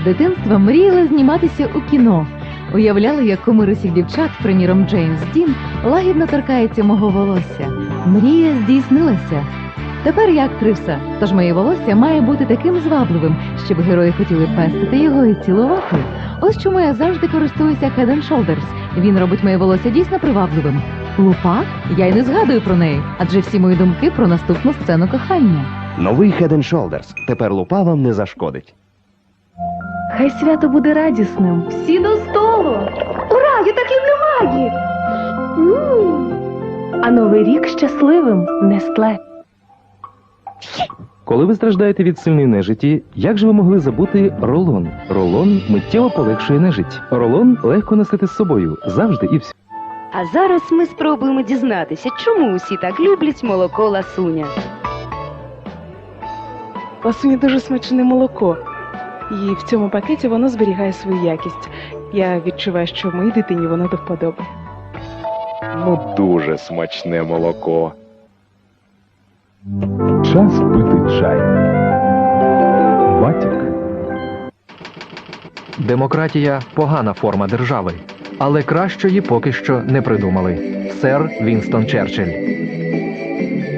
З дитинства мріяла зніматися у кіно. Уявляла, як кумир усіх дівчат, приміром Джеймс Дін, лагідно торкається мого волосся. Мрія здійснилася. Тепер я актриса, тож моє волосся має бути таким звабливим, щоб герої хотіли пестити його і цілувати. Ось чому я завжди користуюся Head and Shoulders. Він робить моє волосся дійсно привабливим. Лупа? Я й не згадую про неї, адже всі мої думки про наступну сцену кохання. Новий Head and Shoulders. Тепер лупа вам не зашкодить. Хай свято буде радісним. Всі до столу! Ура! Я так люблю магі! А новий рік щасливим Нестле. Коли ви страждаєте від сильної нежиті, як же ви могли забути ролон? Ролон миттєво полегшує нежить. Ролон легко носити з собою завжди і всюди. А зараз ми спробуємо дізнатися, чому усі так люблять молоко ласуня. Ласуні дуже смачне молоко. І в цьому пакеті воно зберігає свою якість. Я відчуваю, що моїй дитині воно до вподоби. Ну, дуже смачне молоко. Час пити чай. Батік. Демократія погана форма держави, але кращої поки що не придумали. Сер Вінстон Черчилль.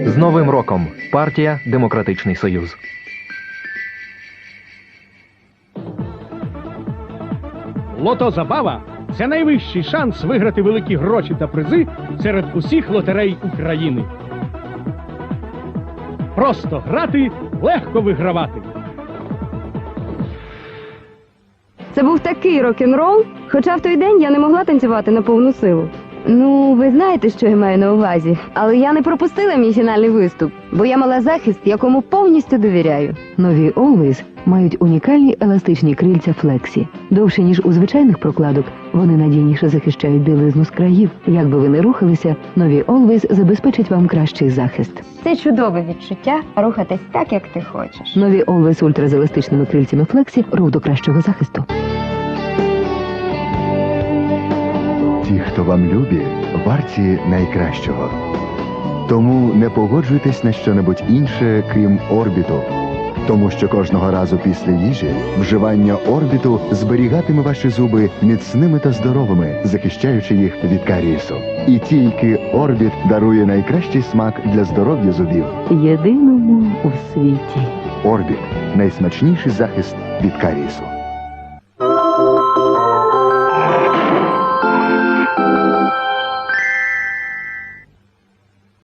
З Новим роком. Партія Демократичний Союз. Лото Забава це найвищий шанс виграти великі гроші та призи серед усіх лотерей України. Просто грати, легко вигравати. Це був такий рок-н-рол, хоча в той день я не могла танцювати на повну силу. Ну, ви знаєте, що я маю на увазі, але я не пропустила мій фінальний виступ, бо я мала захист, якому повністю довіряю. Нові Always мають унікальні еластичні крильця флексі. Довше, ніж у звичайних прокладок, вони надійніше захищають білизну з країв. Як би ви не рухалися, нові Always забезпечать вам кращий захист. Це чудове відчуття рухатись так, як ти хочеш. Нові Always ультра з еластичними крильцями флексі рух до кращого захисту. Ті, хто вам любі, варті найкращого. Тому не погоджуйтесь на щонебудь інше, крім орбіту. Тому що кожного разу після їжі вживання орбіту зберігатиме ваші зуби міцними та здоровими, захищаючи їх від карієсу. І тільки орбіт дарує найкращий смак для здоров'я зубів. Єдиному у світі. Орбіт найсмачніший захист від карієсу.